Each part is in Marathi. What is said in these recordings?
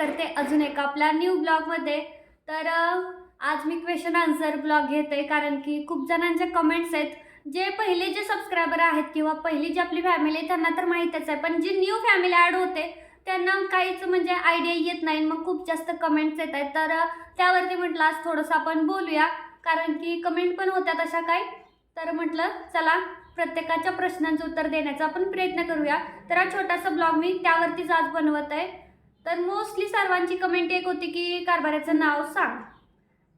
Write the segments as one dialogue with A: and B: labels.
A: करते अजून एका आपल्या न्यू ब्लॉगमध्ये तर आज मी क्वेश्चन आन्सर ब्लॉग घेते कारण की खूप जणांच्या कमेंट्स आहेत. जे पहिले जे सबस्क्रायबर आहेत किंवा पहिली जी आपली फॅमिली आहे त्यांना तर माहीतच आहे. पण जी न्यू फॅमिली ॲड होते त्यांना काहीच म्हणजे आयडिया येत नाही. मग खूप जास्त कमेंट्स येत आहेत. तर त्यावरती म्हटलं आज थोडंसं आपण बोलूया. कारण की कमेंट पण होत्या तशा काय तर म्हटलं चला प्रत्येकाच्या प्रश्नांचं उत्तर देण्याचा आपण प्रयत्न करूया. तर हा छोटासा ब्लॉग मी त्यावरतीच आज बनवत आहे. तर मोस्टली सर्वांची कमेंट एक होती की कारभाऱ्याचं नाव सांग.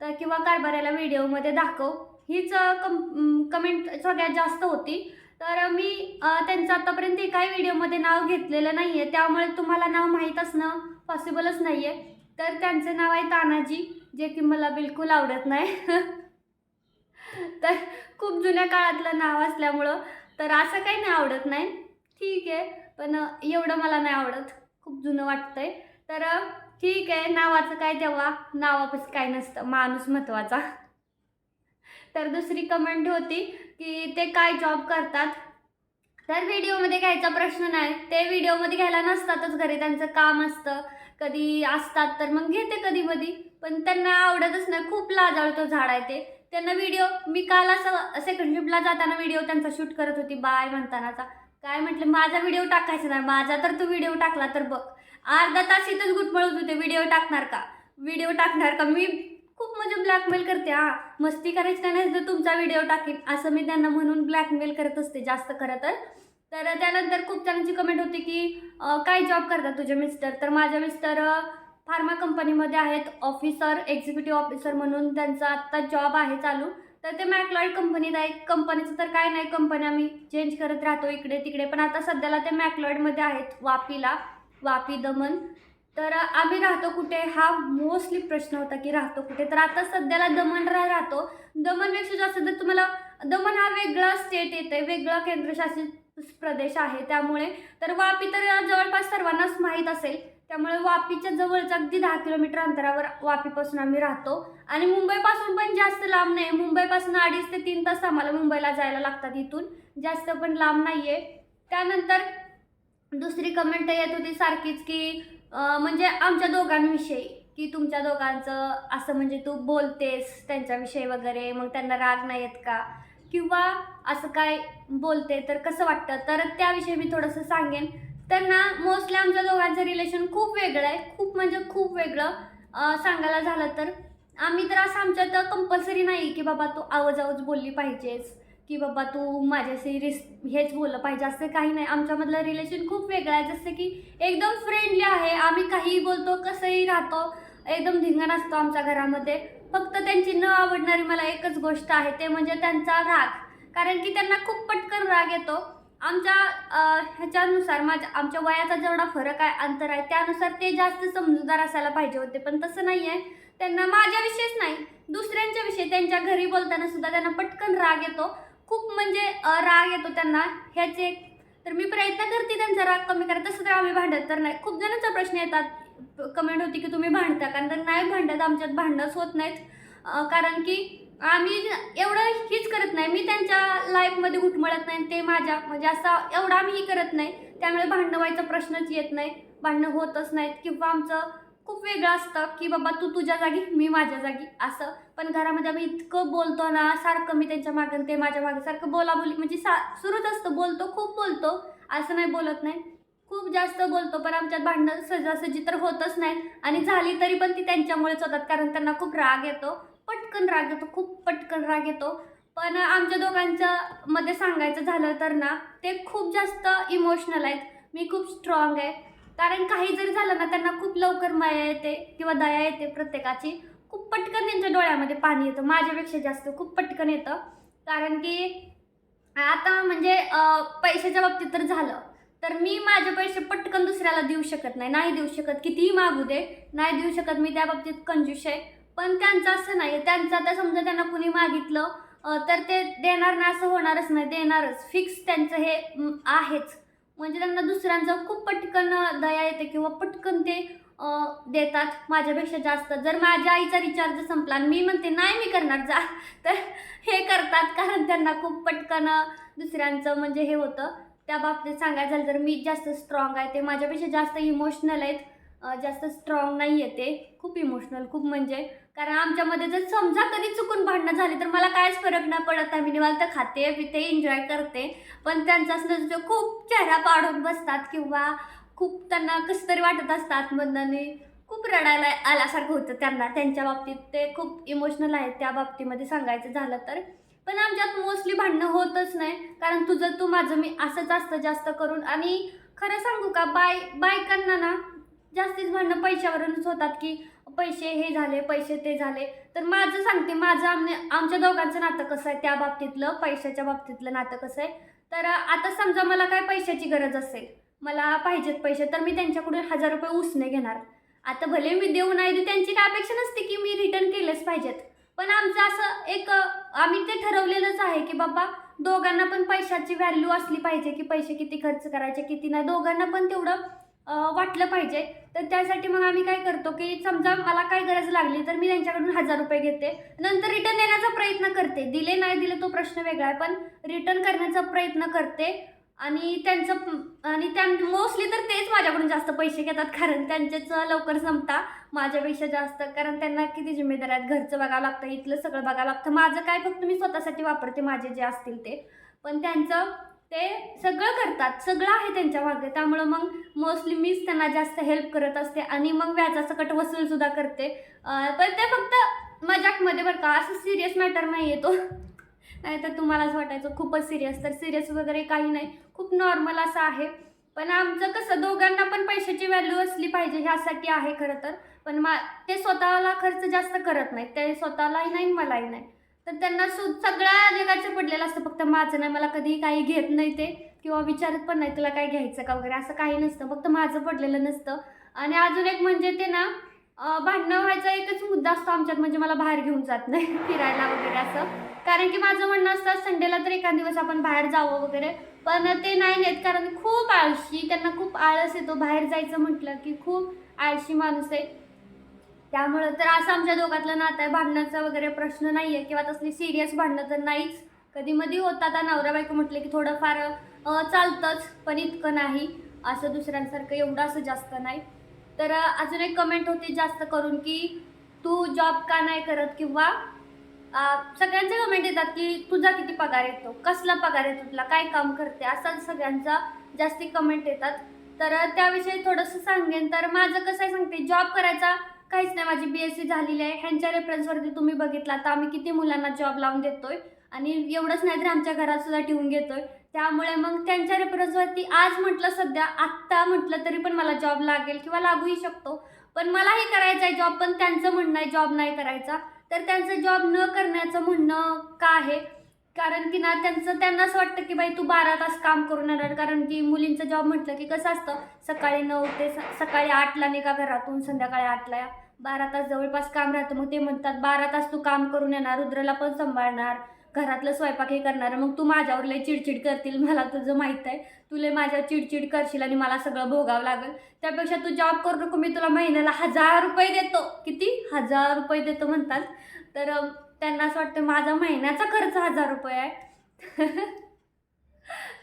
A: तर किंवा कारभाराला व्हिडिओमध्ये दाखव. हीच कम कमेंट सगळ्यात जास्त होती. तर मी त्यांचं आतापर्यंत एकाही व्हिडिओमध्ये नाव घेतलेलं नाही आहे त्यामुळे तुम्हाला नाव माहीत असणं पॉसिबलच नाही आहे तर त्यांचं नाव आहे तानाजी जे की मला बिलकुल आवडत नाही. तर खूप जुन्या काळातलं नाव असल्यामुळं तर असं काही नाही आवडत नाही. ठीक आहे पण एवढं मला नाही आवडत. खूप जुनं वाटतंय. तर ठीक आहे नावाचं काय तेव्हा? नावापासून काय नसतं माणूस महत्त्वाचा तर दुसरी कमेंट होती की ते काय जॉब करतात? तर व्हिडिओमध्ये घ्यायचा प्रश्न नाही. ते व्हिडिओमध्ये घ्यायला नसतातच घरी त्यांचं काम असतं. कधी असतात तर मग घेते कधी मधी. पण त्यांना आवडतच नाही. खूप लाजाळतो झाड आहे ते. त्यांना व्हिडिओ मी काल असं सेकंड शिफ्टला जाताना व्हिडिओ त्यांचा शूट करत होती बाय म्हणतानाचा. काय म्हटलं? माझा व्हिडिओ टाकायचा नाही. माझा तर तू व्हिडिओ टाकला तर बघ. अर्धा तास इथंच गुटमळत होते. व्हिडिओ टाकणार का? व्हिडिओ टाकणार का? मी खूप म्हणजे ब्लॅकमेल करते हा. मस्ती करायची का नाही? तर तुमचा व्हिडिओ टाकेन. असं मी त्यांना म्हणून ब्लॅकमेल करत असते जास्त खरं तर. तर त्यानंतर खूप जणांची कमेंट होती की काय जॉब करतात तुझे मिस्टर तर माझ्या मिस्टर फार्मा कंपनीमध्ये आहेत. ऑफिसर एक्झिक्युटिव्ह ऑफिसर म्हणून त्यांचा आत्ता जॉब आहे चालू. तर ते मॅकलॉइड कंपनीत आहे कंपनीचं तर काय नाही कंपनी आम्ही चेंज करत राहतो इकडे तिकडे. पण आता सध्याला ते मॅकलॉईडमध्ये आहेत वापीला वापी दमन तर आम्ही राहतो कुठे? हा मोस्टली प्रश्न होता की राहतो कुठे? तर आता सध्याला दमन राहतो. दमनपेक्षा जास्त जर तुम्हाला दमन हा वेगळा स्टेट येतं आहे वेगळा केंद्रशासित प्रदेश आहे त्यामुळे. तर वापी तर जवळपास सर्वांनाच माहीत असेल. त्यामुळे वापीच्या जवळच अगदी दहा किलोमीटर अंतरावर वापीपासून आम्ही राहतो. आणि मुंबईपासून पण जास्त लांब नाही. मुंबईपासून अडीच ते तीन तास आम्हाला मुंबईला जायला लागतात इथून. जास्त पण लांब नाही आहे त्यानंतर दुसरी कमेंट येत होती सारखीच की म्हणजे आमच्या दोघांविषयी की तुमच्या दोघांचं असं म्हणजे तू बोलतेस त्यांच्याविषयी वगैरे मग त्यांना राग नाही येत का? किंवा असं काय बोलते तर कसं वाटतं? तर त्याविषयी मी थोडंसं सांगेन. तर ना मोस्टली आमच्या दोघांचं रिलेशन खूप वेगळं आहे. खूप म्हणजे खूप वेगळं. सांगायला झालं तर आम्ही तर असं आमच्यात कंपल्सरी नाही की बाबा तू आवाज आवाज बोलली पाहिजेस की बाबा तू माझ्याशी रिस हेच बोललं पाहिजे असं काही नाही. आमच्यामधलं रिलेशन खूप वेगळं आहे. जसं की एकदम फ्रेंडली आहे. आम्ही काहीही बोलतो कसंही राहतो एकदम धिंगाण असतो आमच्या घरामध्ये. फक्त त्यांची न आवडणारी मला एकच गोष्ट आहे ते म्हणजे त्यांचा राग. कारण की त्यांना खूप पटकन राग येतो. आमच्या ह्याच्यानुसार माझ्या आमच्या वयाचा जेवढा फरक आहे अंतर आहे त्यानुसार ते जास्त समजूतदार असायला पाहिजे होते. पण तसं नाही आहे त्यांना माझ्याविषयीच नाही. दुसऱ्यांच्या विषयी त्यांच्या घरी बोलताना सुद्धा त्यांना पटकन राग येतो. खूप म्हणजे राग येतो त्यांना. ह्याचे तर मी प्रयत्न करते त्यांचा राग कमी करा तसं तर आम्ही भांडत तर नाही. खूप जणांचा प्रश्न येतात. कमेंट होती की तुम्ही भांडता कारण तर नाही भांडत. आमच्यात भांडणच होत नाहीत. कारण की आम्ही एवढं हीच करत नाही. मी त्यांच्या लाईफमध्ये घुटमळत नाही. ते माझ्या म्हणजे असं एवढं आम्ही करत नाही. त्यामुळे भांडणं व्हायचा प्रश्नच येत नाही. भांडणं होतच नाहीत. किंवा आमचं खूप वेगळं असतं की बाबा तू तुझ्या जागी मी माझ्या जागी असं. पण घरामध्ये आम्ही इतकं बोलतो ना सारखं मी त्यांच्या मागं ते माझ्या मागे सारखं बोलाबोली म्हणजे सा सुरूच असतं. बोलतो खूप बोलतो. असं नाही बोलत नाही. खूप जास्त बोलतो पण आमच्यात भांडणं सहजासहजी तर होतच नाहीत. आणि झाली तरी पण ती त्यांच्यामुळेच होतात. कारण त्यांना खूप राग येतो. पटकन राग येतो खूप पटकन राग येतो. पण आमच्या दोघांच्या मध्ये सांगायचं झालं तर ना ते खूप जास्त इमोशनल आहेत. मी खूप स्ट्रॉंग आहे. कारण काही जरी झालं ना त्यांना खूप लवकर माया येते किंवा दया येते प्रत्येकाची. खूप पटकन त्यांच्या डोळ्यामध्ये पाणी येतं. माझ्यापेक्षा जास्त खूप पटकन येतं. कारण की आता म्हणजे पैशाच्या बाबतीत तर झालं. तर मी माझे पैसे पटकन दुसऱ्याला देऊ शकत नाही. नाही देऊ शकत. कितीही मागू दे नाही देऊ शकत मी त्या बाबतीत कंजूश आहे. पण त्यांचं असं नाही. त्यांचं आता समजा त्यांना कुणी मागितलं तर ते देणार ना असं होणारच नाही. देणारच. फिक्स त्यांचं हे आहेच. म्हणजे त्यांना दुसऱ्यांचं खूप पटकन दया येते किंवा पटकन ते देतात माझ्यापेक्षा जास्त. जर माझ्या आईचा रिचार्ज संपला आणि मी म्हणते नाही मी करणार जा. तर हे करतात कारण त्यांना खूप पटकन दुसऱ्यांचं म्हणजे हे होतं. त्या बाबतीत सांगायचं झालं तर मी जास्त स्ट्रॉंग आहे. ते माझ्यापेक्षा जास्त इमोशनल आहेत. जास्त स्ट्रॉंग नाही आहे ते. खूप इमोशनल खूप म्हणजे. कारण आमच्यामध्ये जर समजा कधी चुकून भांडणं झाली तर मला कायच फरक नाही पडत. आम्ही निवांत खाते पिते एन्जॉय करते. पण त्यांचा असं जो खूप चेहरा पाडून बसतात किंवा खूप त्यांना कसं तरी वाटत असतात मनाने खूप रडायला आल्यासारखं होतं त्यांना. त्यांच्या बाबतीत ते खूप इमोशनल आहेत. त्या बाबतीमध्ये सांगायचं झालं तर. पण आमच्यात मोस्टली भांडणं होतच नाही. कारण तुझं तू माझं मी असंच असतं जास्त करून. आणि खरं सांगू का बाय बायकांना ना जास्तीच भांडणं पैशावरूनच होतात की पैसे हे झाले पैसे ते झाले. तर माझं सांगते माझं आम्ही आमच्या दोघांचं नातं कसं आहे त्या बाबतीतलं पैशाच्या बाबतीतलं नातं कसं आहे. तर आता समजा मला काय पैशाची गरज असेल मला पाहिजेत पैसे तर मी त्यांच्याकडून हजार रुपये उसने घेणार. आता भले मी देऊ नाही दे त्यांची काय अपेक्षा नसते की मी रिटर्न केलेच पाहिजेत. पण आमचं असं एक आम्ही ते ठरवलेलंच आहे की बाबा दोघांना पण पैशाची व्हॅल्यू असली पाहिजे की पैसे किती खर्च करायचे किती नाही. दोघांना पण तेवढं वाटलं पाहिजे. तर त्यासाठी मग आम्ही काय करतो की समजा मला काय गरज लागली तर मी त्यांच्याकडून हजार रुपये घेते. नंतर रिटर्न देण्याचा प्रयत्न करते. दिले नाही दिले तो प्रश्न वेगळा आहे. पण रिटर्न करण्याचा प्रयत्न करते. आणि त्यांचं आणि त्या मोस्टली तर तेच माझ्याकडून जास्त पैसे घेतात. कारण त्यांचेच लवकर संपता माझ्यापेक्षा जास्त. कारण त्यांना किती जिम्मेदार आहेत. घरचं बघावं लागतं. इथलं सगळं बघावं लागतं. माझं काय फक्त मी स्वतःसाठी वापरते. माझे जे असतील ते. पण त्यांचं ते सगळं करतात. सगळं आहे त्यांच्या मागे. त्यामुळं मग मोस्टली मीच त्यांना जास्त हेल्प करत असते आणि मग व्याजाचं कट वसूलसुद्धा करते. पण ते फक्त मजाकमध्ये बरं का असं सिरियस मॅटर नाही आहे तो. नाही तर तुम्हालाच वाटायचं खूपच सिरियस तर सिरियस वगैरे काही नाही. खूप नॉर्मल असं आहे. पण आमचं कसं दोघांना पण पैशाची व्हॅल्यू असली पाहिजे ह्यासाठी आहे खरं तर. पण मा ते स्वतःला खर्च जास्त करत नाहीत. ते स्वतःलाही नाही मलाही नाही. तर त्यांना सु सगळ्या जगाचं पडलेलं असतं. फक्त माझं नाही मला कधी काही घेत नाही ते. किंवा विचारत पण नाही तुला काय घ्यायचं का वगैरे असं काही नसतं. फक्त माझं पडलेलं नसतं. आणि अजून एक म्हणजे ते ना भांडणं व्हायचा एकच मुद्दा असतो आमच्यात म्हणजे मला बाहेर घेऊन जात नाही फिरायला वगैरे असं. कारण की माझं म्हणणं असतं संडेला तर एखाद दिवस आपण बाहेर जावं वगैरे. पण ते नाही नेत कारण खूप आळशी त्यांना खूप आळस येतो बाहेर जायचं म्हटलं की खूप आळशी माणूस आहे. त्यामुळं तर असं आमच्या दोघातलं नातं आहे भांडणाचा वगैरे प्रश्न नाही आहे किंवा तसली सिरियस भांडणं तर नाहीच. कधी मधी होतात. आता नवरा बायको म्हटलं की थोडंफार चालतंच पण इतकं नाही. असं दुसऱ्यांसारखं एवढं असं जास्त नाही. तर अजून एक कमेंट होती जास्त करून की तू जॉब का नाही करत? किंवा सगळ्यांचे कमेंट येतात की तुझा किती पगार येतो कसला पगार येतो तुला? काय काम करते? असा सगळ्यांचा जास्ती कमेंट येतात. तर त्याविषयी थोडंसं सांगेन. तर माझं कसं आहे सांगते. जॉब करायचा काहीच नाही माझी बी एस सी झालेली आहे. ह्यांच्या रेफरन्सवरती तुम्ही बघितला तर आम्ही किती मुलांना जॉब लावून देतोय आणि एवढंच नाही तर आमच्या घरात सुद्धा ठेवून घेतोय. त्यामुळे मग त्यांच्या रेफरन्सवरती आज म्हटलं सध्या आत्ता म्हटलं तरी पण मला जॉब लागेल किंवा लागूही शकतो. पण मलाही करायचा आहे जॉब पण त्यांचं म्हणणं आहे जॉब नाही करायचा. तर त्यांचं जॉब न करण्याचं म्हणणं का आहे? कारण की ना त्यांचं त्यांना असं वाटतं की बाई तू बारा तास काम करून येणार. कारण की मुलींचं जॉब म्हटलं की कसं असतं सकाळी नऊ ते स- सकाळी आठला निघा घरातून संध्याकाळी आठला या. बारा तास जवळपास काम राहतं. मग ते म्हणतात बारा तास तू काम करून येणार रुद्रला पण सांभाळणार घरातलं स्वयंपाक हे करणार. मग तू माझ्यावर लय चिडचिड करतील मला तुझं माहीत आहे. तुला माझ्यावर चिडचिड करशील आणि मला सगळं भोगावं लागेल. त्यापेक्षा तू जॉब करू नको मी तुला महिन्याला हजार रुपये देतो. किती? हजार रुपये देतो म्हणतात. तर त्यांना असं वाटतं माझा महिन्याचा खर्च हजार रुपये आहे.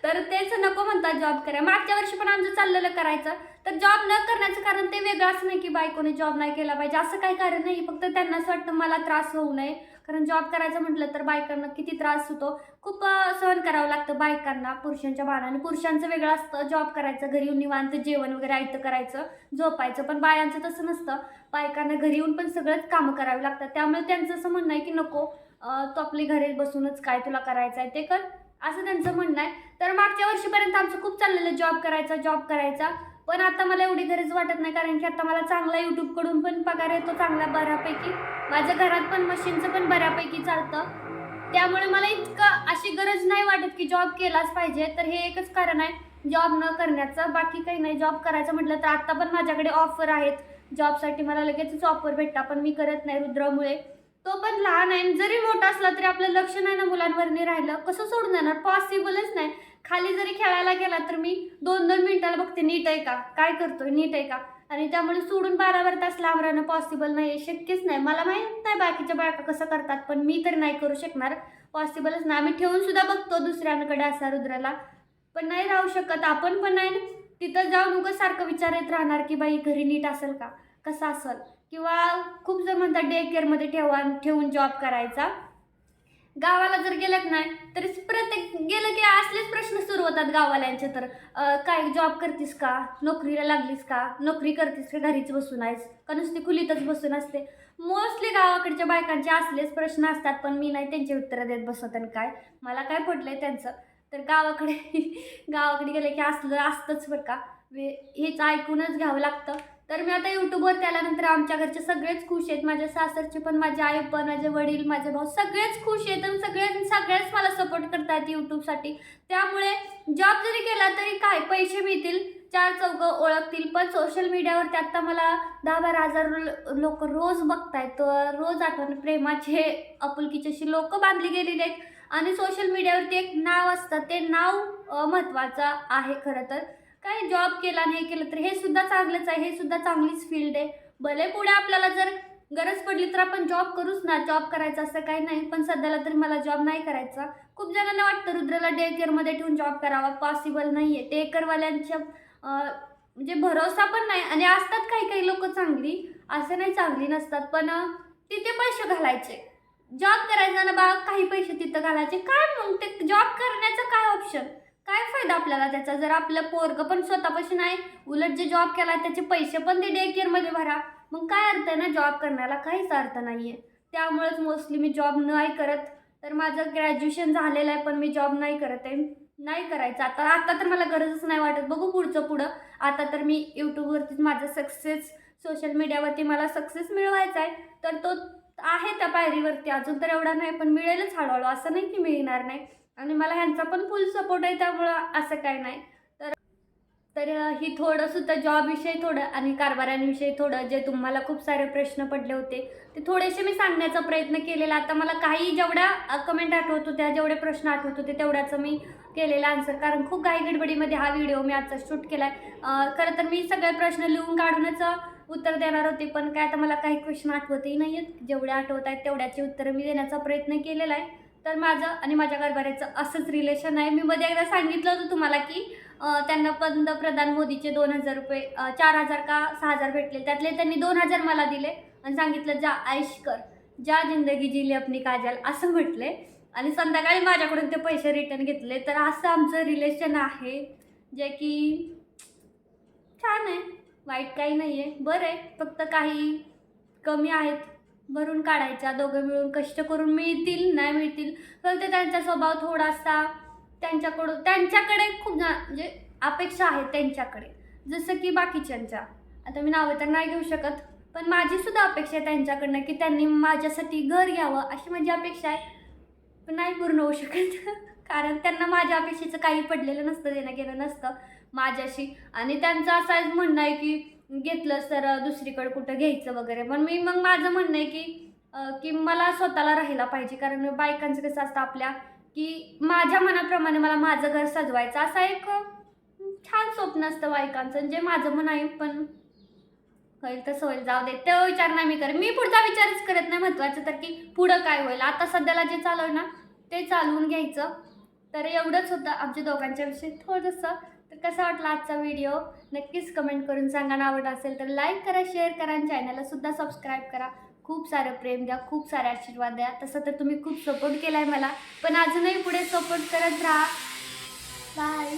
A: तर तेच नको म्हणतात जॉब करा मागच्या वर्षी पण आमचं चाललेलं करायचं. तर जॉब न करण्याचं कारण ते वेगळं असं नाही की बायकोने जॉब नाही केला पाहिजे. असं काही कारण नाही. फक्त त्यांना असं वाटतं मला त्रास होऊ नये. कारण जॉब करायचं म्हटलं तर बायकांना किती त्रास होतो. खूप सहन करावं लागतं बायकांना पुरुषांच्या मानाने पुरुषांचं वेगळं असतं जॉब करायचं घरी येऊन निवांत जेवण वगैरे आयतं करायचं झोपायचं. पण बायांचं तसं नसतं. बायकांना घरी येऊन पण सगळंच कामं करावी लागतात. त्यामुळे त्यांचं असं म्हणणं आहे की नको तू आपली घरी बसूनच काय तुला करायचं आहे ते कर असं त्यांचं म्हणणं आहे. तर मागच्या वर्षीपर्यंत आमचं खूप चाललेलं जॉब करायचा जॉब करायचा. पण आता मला एवढी गरज वाटत नाही कारण की आता मला चांगला यूट्यूबकडून पण पगार येतो चांगला बऱ्यापैकी. माझ्या घरात पण मशीनचं पण बऱ्यापैकी चालतं. त्यामुळे मला इतकं अशी गरज नाही वाटत की जॉब केलाच पाहिजे. तर हे एकच कारण आहे जॉब न करण्याचं. बाकी काही नाही जॉब करायचं म्हटलं तर आत्ता पण माझ्याकडे ऑफर आहेत. जॉबसाठी मला लगेचच ऑफर भेटता पण मी करत नाही रुद्रामुळे. तो पण लहान आहे आणि जरी मोठा असला तरी आपलं लक्ष नाही ना मुलांवर नाही राहिलं. कसं सोडून जाणार पॉसिबलच नाही. खाली जरी खेळायला गेला तर मी दोन दोन मिनिटाला बघते नीट आहे का? काय करतोय? नीट आहे का? आणि त्यामुळे सोडून बारा बारा तास लांब राहणं पॉसिबल नाही शक्यच नाही. मला माहीत नाही बाकीच्या बायका कसं करतात पण मी तर नाही करू शकणार. पॉसिबलच नाही. आम्ही ठेवून सुद्धा बघतो दुसऱ्यांकडे असा रुद्राला. पण नाही राहू शकत. आपण पण नाही तिथं जाऊन उगं सारखं विचारत राहणार की बाई घरी नीट असेल का? कसं असेल? किंवा खूप जण म्हणतात डे केअरमध्ये ठेवा ठेवून जॉब करायचा. गावाला जर गेलं नाही तरी प्रत्येक गेलं की असलेच प्रश्न सुरू होतात गावाल्यांचे तर. काय जॉब करतीस का? नोकरीला लागलीस का? नोकरी करतीस का? घरीच बसून आहेस का? नुसती खुलीतच बसून असते. मोस्टली गावाकडच्या बायकांचे असलेच प्रश्न असतात पण मी नाही त्यांची उत्तरं देत बसत आणि काय? मला काय पडलंय त्यांचं? तर गावाकडे गावाकडे गेलं की असलं असतंच बरं का? वे हेच ऐकूनच घ्यावं लागतं. तर मी आता यूट्यूबवर त्यानंतर आमच्या घरचे सगळेच खुश आहेत. माझ्या सासरचे पण माझे आई पण माझे वडील माझे भाऊ सगळेच खुश आहेत आणि सगळे सगळेच मला सपोर्ट करतात यूट्यूबसाठी त्यामुळे जॉब जरी केला तरी काय पैसे मिळतील चार चौघं ओळखतील पण सोशल मीडियावरती आत्ता मला दहा बारा हजार लोक रोज बघतायत. रोज आठवण प्रेमाचे आपुलकीच्याशी अशी लोक बांधली गेलेली आहेत. आणि सोशल मीडियावरती एक नाव असतं. ते नाव महत्त्वाचं आहे खरं तर. काय जॉब केला नाही केलं तर हे सुद्धा चांगलंच आहे हे सुद्धा चांगलीच फील्ड आहे. भले पुढे आपल्याला जर गरज पडली तर आपण जॉब करूच ना. जॉब करायचा असं काही नाही पण सध्याला तरी मला जॉब नाही करायचा. खूप जणांना वाटतं रुद्राला डे केअरमध्ये ठेवून जॉब करावा. पॉसिबल नाही आहे डे केअरवाल्यांच्या म्हणजे भरोसा पण नाही. आणि असतात काही काही लोक चांगली. असं नाही चांगली नसतात पण तिथे पैसे घालायचे. जॉब करायचा ना बा काही पैसे तिथं घालायचे. काय मग ते जॉब करण्याचं काय ऑप्शन काय फायदा आपल्याला त्याचा? जर आपलं पोरग पण स्वतःपाशी नाही उलट जे जॉब केला त्याचे पैसे पण ते डे केअरमध्ये भरा. मग काय अर्थ आहे ना जॉब करण्याला? काहीच अर्थ नाही आहे त्यामुळेच मोस्टली मी जॉब नाही करत. तर माझं ग्रॅज्युएशन झालेलं आहे पण मी जॉब नाही करत आहे. नाही करायचं. आता आता तर मला गरजच नाही वाटत. बघू पुढचं पुढं. आता तर मी यूट्यूबवरतीच माझं सक्सेस सोशल मीडियावरती मला सक्सेस मिळवायचा आहे. तर तो आहे त्या पायरीवरती. अजून तर एवढा नाही पण मिळेलच हळूहळू. असं नाही की मिळणार नाही. आणि मला ह्यांचा पण फुल सपोर्ट आहे त्यामुळं असं काय नाही. तर तर ही थोडंसुद्धा जॉबविषयी थोडं आणि कारभारांविषयी थोडं जे तुम्हाला खूप सारे प्रश्न पडले होते ते थोडेसे मी सांगण्याचा प्रयत्न केलेला. आता मला काही जेवढ्या कमेंट आठवत होत्या जेवढे प्रश्न आठवत होते तेवढ्याचं मी केलेला आन्सर कारण खूप घाई गडबडीमध्ये हा व्हिडिओ मी आजचा शूट केला आहे खरं तर मी सगळे प्रश्न लिहून काढूनच उत्तर देणार होते पण काय आता मला काही क्वेश्चन आठवतही नाही आहेत जेवढे आठवत आहेत तेवढ्याचे उत्तरं मी देण्याचा प्रयत्न केलेला आहे. तर माझं आणि माझ्या गरबाऱ्याचं असंच रिलेशन आहे. मी मध्ये एकदा सांगितलं होतं तुम्हाला की त्यांना पंतप्रधान मोदीचे दोन हजार रुपये चार हजार का सहा हजार भेटले. त्यातले त्यांनी दोन हजार मला दिले आणि सांगितलं जा आयुष कर. ज्या जिंदगी जिली आपली काजल असं म्हटले. आणि संध्याकाळी माझ्याकडून ते पैसे रिटर्न घेतले. तर असं आमचं रिलेशन आहे जे की छान आहे. वाईट काही नाही आहे बरं आहे. फक्त काही कमी आहेत. भरून काढायच्या दोघं मिळून कष्ट करून मिळतील नाही मिळतील फक्त त्यांचा स्वभाव थोडासा त्यांच्याकडून त्यांच्याकडे खूप जा म्हणजे अपेक्षा आहेत त्यांच्याकडे जसं की बाकीच्यांच्या. आता मी नावं तर नाही घेऊ शकत पण माझी सुद्धा अपेक्षा आहे त्यांच्याकडनं की त्यांनी माझ्यासाठी घर घ्यावं अशी माझी अपेक्षा आहे. पण नाही पूर्ण होऊ शकत कारण त्यांना माझ्या अपेक्षेचं काही पडलेलं नसतं देणं गेलं नसतं माझ्याशी. आणि त्यांचं असं म्हणणं आहे की घेतलंस तर दुसरीकडे कुठं घ्यायचं वगैरे. पण मी मग माझं म्हणणं आहे की की मला स्वतःला राहायला पाहिजे. कारण बायकांचं कसं असतं आपल्या की माझ्या मनाप्रमाणे मला माझं घर सजवायचं असा एक छान स्वप्न असतं बायकांचं. जे माझं मन आहे पण होईल तसं होईल जाऊ दे. तो विचार नाही मी करेन मी पुढचा विचारच करत नाही महत्त्वाचं तर की पुढं काय होईल? आता सध्याला जे चालू आहे ना ते चालवून घ्यायचं. तर एवढंच होतं आमच्या दोघांच्या विषयी थोडंसं. तर कसा वाटला आजचा व्हिडिओ? नक्कीच कमेंट करून सांगा. ना आवड असेल तर लाईक करा शेअर करा आणि चॅनलला सुद्धा सबस्क्राईब करा. खूप सारं प्रेम द्या खूप सारे आशीर्वाद द्या. तसं तर तुम्ही खूप सपोर्ट केला आहे मला. पण अजूनही पुढे सपोर्ट करत राहा. बाय